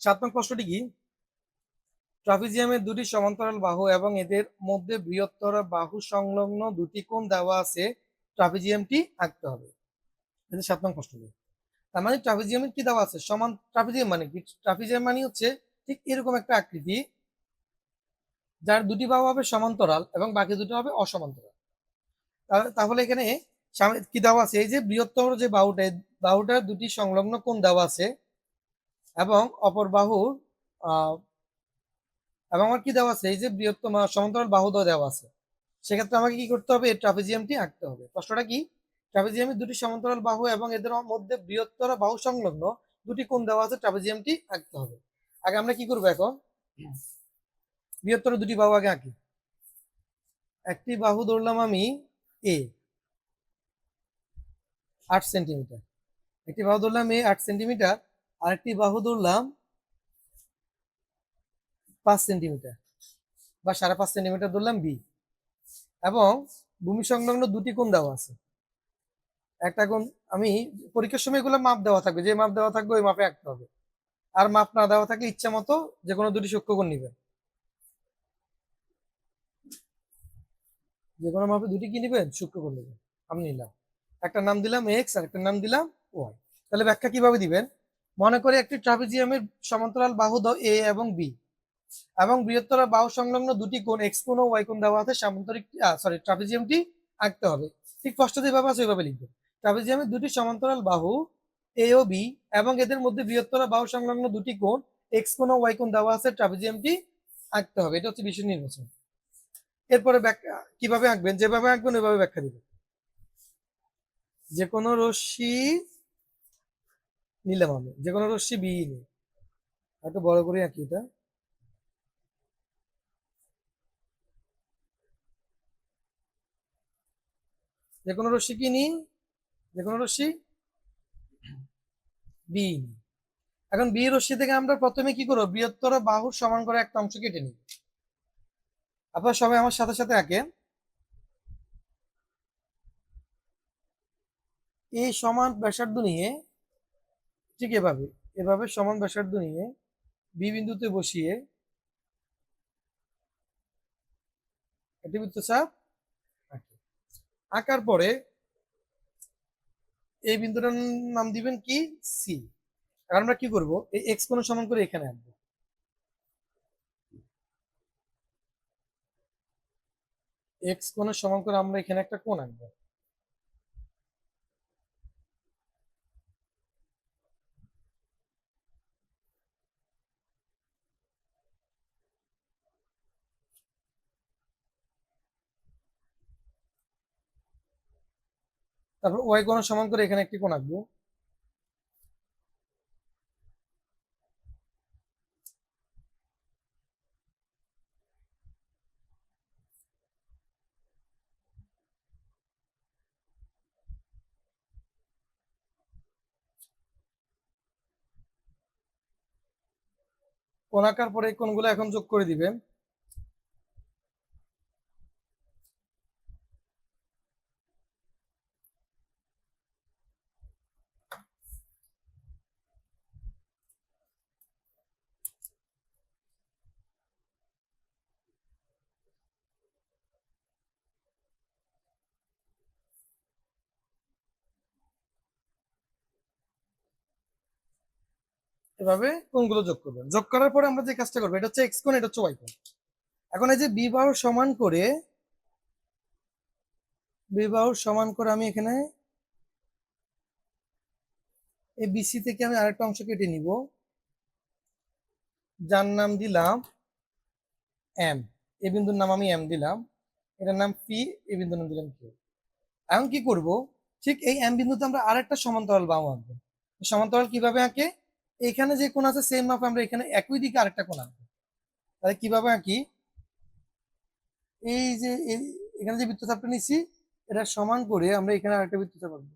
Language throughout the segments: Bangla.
সাত নং প্রশ্নটি কি? ট্রাফিজিয়ামের দুটি সমান্তরাল বাহু এবং এদের মধ্যে বৃহত্তর বাহু সংলগ্ন দুটি কোণ দেওয়া আছে, ট্রাফিজিয়ামটি আঁকতে হবে। এটা সাত নং প্রশ্ন তার মানে ট্রাপিজিয়ামের কি দেওয়া আছে? সমান ট্রাপিজিয়াম মানে কি? ট্রাপিজিয়াম মানে হচ্ছে ঠিক এরকম একটা আকৃতি যার দুটি বাহু হবে সমান্তরাল এবং বাকি দুটো হবে অসমান্তরাল। তাহলে এখানে কি দেওয়া আছে? এই যে বৃহত্তর যে বাহুটা, বাহুটার দুটি সংলগ্ন কোণ দেওয়া আছে এবং অপর বাহুর এবং আমার কি দেওয়া আছে? এই যে বৃহত্তম সমান্তরাল বাহু দেওয়া আছে, সেক্ষেত্রে আমাকে কি করতে হবে? এই ট্রাপিজিয়ামটি আঁকতে হবে। প্রশ্নটা কি? ট্রাপিজিয়ামের দুটি সমান্তরাল বাহু এবং এদের মধ্যে বৃহত্তর বাহু সংলগ্ন দুটি কোণ দেওয়া আছে, ট্রাপিজিয়ামটি আঁকতে হবে। আগে আমরা কি করব এখন? বৃহত্তর দুটি বাহু আগে আঁকি। একটি বাহু ধরলাম আমি এ আট সেন্টিমিটার। একটি বাহু ধরলাম এ আট সেন্টিমিটার। আর একটি বাহু ধরলাম পাঁচ সেন্টিমিটার বা সাড়ে পাঁচ সেন্টিমিটার ধরলাম বি এবং ভূমি সংলগ্ন দুটি কোণ দেওয়া আছে। একটা কোণ, আমি পরীক্ষার সময় এগুলো মাপ দেওয়া থাকবে, যে মাপ দেওয়া থাকবে ওই মাপে আঁকতে হবে। আর মাপ না দেওয়া থাকলে ইচ্ছা মতো যে কোনো দুটি সূক্ষ্মকোণ নিবেন। যে কোনো মাপে দুটি কি নিবেন? সূক্ষ্মকোণ নেবেন। আমি নিলাম। একটা নাম দিলাম এক্স আর একটা নাম দিলাম ওয়াই তাহলে ব্যাখ্যা কীভাবে দিবেন? মনে করে একটি ট্রাপিজিয়ামের সমান্তরাল বাহু দাও এ এবং বি। এবং বৃহত্তর বাহু সংলগ্ন দুটি কোণ, এক্স কোণ ও ওয়াই কোণ দেওয়া আছে, সামান্তরিক সরি ট্রাপিজিয়ামটি আঁকতে হবে। ঠিক স্পষ্ট যেভাবে আছে ওইভাবে লিখবে। ট্রাপিজিয়ামের দুটি সমান্তরাল বাহু, এ ও বি, এবং এদের মধ্যে বৃহত্তর বাহু সংলগ্ন দুটি কোণ, এক্স কোণ ও ওয়াই কোণ দেওয়া আছে, ট্রাপিজিয়ামটি আঁকতে হবে। এটা হচ্ছে বিষয় নির্বাচন। এরপরে ব্যাখ্যা, কীভাবে আঁকবেন? যেভাবে আঁকবেন ওইভাবে ব্যাখ্যা দিবেন। যে কোনো রশ্মি নিলাম আমি। যে কোনো রশ্মি বি নিই। একটু বড় করে আঁকি এটা। যে কোনো রশ্মি কি নিই? যে কোনো রশ্মি বি নিই। এখন বি রশ্মি থেকে আমরা প্রথমে কি করব? বৃহত্তর বাহুর সমান করে একটা অংশ কেটে নিব। আপনারা সবাই আমার সাথে সাথে আঁকেন। এই সমান ব্যাসার্ধ নিয়ে ঠিক এভাবে এভাবে সমান ব্যাসার্ধ নিয়ে বি বিন্দুতে বসিয়ে বৃত্তচাপ আঁকার পরে এই বিন্দুটার নাম দিবেন কি? সি এখন আমরা কি করব? এই এক্স সমান করে এখানে আনব এক্স কোণের সমান করে আমরা এখানে একটা কোণ আনব তারপর ওয়াই কোণ সমান করে এখানে একটি কোণ আঁকবো। কোণ আঁকার পরে এই কোণগুলো এখন যোগ করে দিবেন। এভাবে কোণগুলো যোগ করবেন? যোগ করার পরে আমরা যে কাজটা করব, এটা হচ্ছে এক্স কোণ, এটা হচ্ছে ওয়াই কোণ। এখন এই যে বিবাহ সমান করে, বিবাহ সমান করে আমি এখানে এই বিসি থেকে আমি আরেকটা অংশ কেটে নিব। যার নাম দিলাম এম এই বিন্দুর নাম আমি এম দিলাম। এটার নাম পি এই বিন্দুর নাম দিলাম কিউ এখন কি করব? ঠিক এই এম বিন্দুতে আমরা আরেকটা সমান্তরাল বাহু আঁকবো। সমান্তরাল কীভাবে আঁকে? এখানে যে কোণ আছে সেম মাপ আমরা এখানে একই দিকে আরেকটা কোণ আঁকবো। তাহলে কীভাবে আঁকি? এই যে এখানে যে বৃত্তচাপটা নিচ্ছি, এটা সমান করে আমরা এখানে আরেকটা বৃত্তচাপ আঁকবো।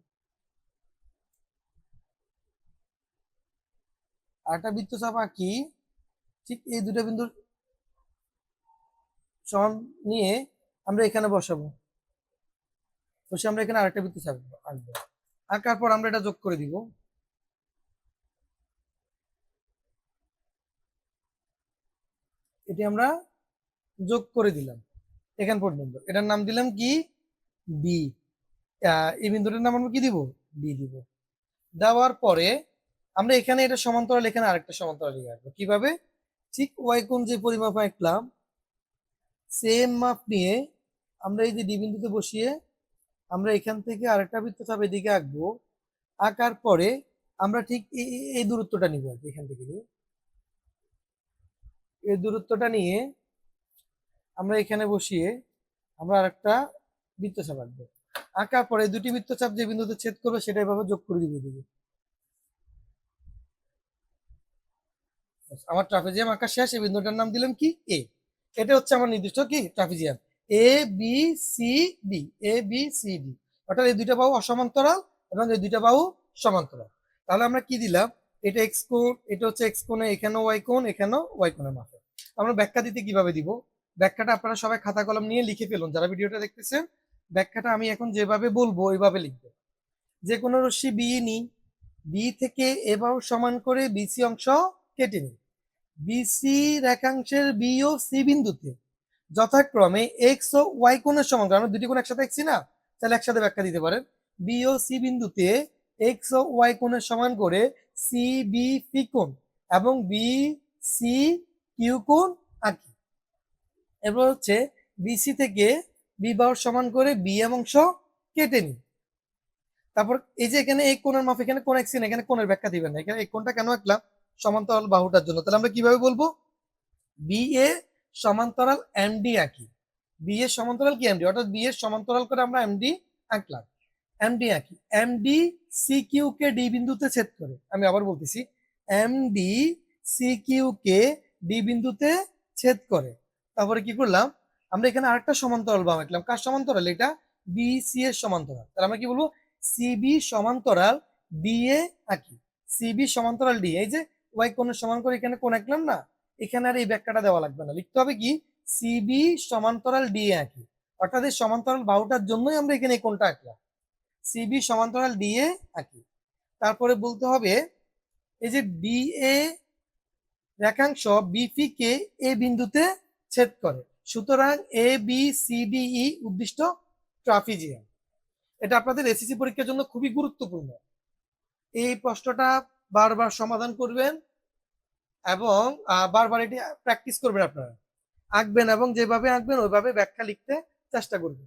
আরেকটা বৃত্তচাপ আঁকি, ঠিক এই দুটো বিন্দুর সমান নিয়ে আমরা এখানে বসাবো। বসে আমরা এখানে আরেকটা বৃত্তচাপ আঁকবো। আঁকার পর আমরা এটা যোগ করে দিব। এটি আমরা যোগ করে দিলাম। এখান পর্যন্ত। এটার নাম দিলাম কি? বি এই বিন্দুটার নাম আমরা কি দিব? বি দিব। দেওয়ার পরে আমরা এখানে এটা সমান্তরাল, এখানে আরেকটা সমান্তরাল লিখে রাখব। কীভাবে? ঠিক ওয়াই কোণ যে পরিমাপ আঁকলাম সেম মাপ নিয়ে আমরা এই যে ডি বিন্দুতে বসিয়ে আমরা এখান থেকে আরেকটা বৃত্তচাপ এদিকে আঁকবো। আঁকার পরে আমরা ঠিক এই দূরত্বটা নিব আর কি এখান থেকে। নিয়ে এই দূরত্বটা নিয়ে আমরা এখানে বসিয়ে আমরা আরেকটা বৃত্তচাপ আঁকবো। আঁকার পরে দুটি বৃত্তচাপ যে বিন্দুতে ছেদ করবে সেটা এভাবে যোগ করে দিবে দিবে আমার ট্রাফিজিয়াম আঁকা শেষ, এই বিন্দুটার নাম দিলাম কি? এ এটা হচ্ছে আমার নির্দিষ্ট কি? Trapezium A B C D A B C D অর্থাৎ এই দুইটা বাহু অসমান্তরাল এবং এই দুইটা বাহু সমান্তরাল। তাহলে আমরা কি দিলাম? এটা এক্স কোণ এটা হচ্ছে এক্স কোণে এখানেও ওয়াই কোণ এখানেও ওয়াই কোণের মাপে। আমরা ব্যাখ্যা দিতে কীভাবে দিব? ব্যাখ্যাটা আপনারা সবাই খাতা কলম নিয়ে লিখে ফেলুন। যারা ভিডিওটা দেখতেছেন, ব্যাখ্যাটা আমি এখন যেভাবে বলব, ওইভাবে লিখবে। যে কোনো রশ্মি বি নিই। বি থেকে এ বাহু সমান করে বিসি অংশ কেটে নিই। বিসি রেখাংশের বি ও সি বিন্দুতে যথাক্রমে এক্স ও ওয়াই কোণের সমান করে, আমরা দুটি কোণ একসাথে দেখছি না? তাহলে একসাথে ব্যাখ্যা দিতে পারেন। বি ও সি বিন্দুতে এক্স ও ওয়াই কোণের সমান করে সি বি কোণ এবং বি সি কিউ কোণ আঁকি। এরপর হচ্ছে বিসি থেকে বি বাহুর সমান করে বি অংশ কেটে নিই। তারপর এই যে এখানে এই কোণের মাপ, এখানে কোণ এক্সিন এখানে কোণের ব্যাখ্যা দিবেন না। এখানে এই কোণটা কেন আঁকলাম? সমান্তরাল বাহুটার জন্য। তাহলে আমরা কীভাবে বলব? বি এ সমান্তরাল এমডি আঁকি। বি এর সমান্তরাল কি এমডি অর্থাৎ বি এর সমান্তরাল করে আমরা এমডি আঁকলাম। এমডি আঁকি MD C Q K D বিন্দুতে ছেদ করে। আমি আবার বলতেছি MD C Q K D বিন্দুতে ছেদ করে। তারপরে কি করলাম? আমরা এখানে আরেকটা সমান্তরাল বাম আঁকলাম। কার সমান্তরাল? এটা বি সি এর সমান্তরাল। তাহলে আমরা কি বলব? সিবি সমান্তরাল ডি এ আঁকি। সিবি সমান্তরাল ডি এই যে ওয়াই কোণের সমান করে এখানে কোণ আঁকলাম না, এখানে আর এই ব্যাখ্যাটা দেওয়া লাগবে না। লিখতে হবে কি? সিবি সমান্তরাল ডি এ আঁকি। অর্থাৎ এই সমান্তরাল বাহুটার জন্যই আমরা এখানে এই আঁকলাম। সিবি সমান্তরাল ডি এ আঁকি তারপরে বলতে হবে, এই যে ডি এ রেখাংশ বিপি কে এ বিন্দুতে ছেদ করে। সুতরাং এ বি সি ই উদ্দিষ্ট ট্রাফিজিয়াম। এটা আপনাদের এসএসসি পরীক্ষার জন্য খুবই গুরুত্বপূর্ণ। এই প্রশ্নটা বারবার সমাধান করবেন এবং বারবার এটি প্র্যাকটিস করবেন আপনারা। আঁকবেন এবং যেভাবে আঁকবেন ওইভাবে ব্যাখ্যা লিখতে চেষ্টা করবেন।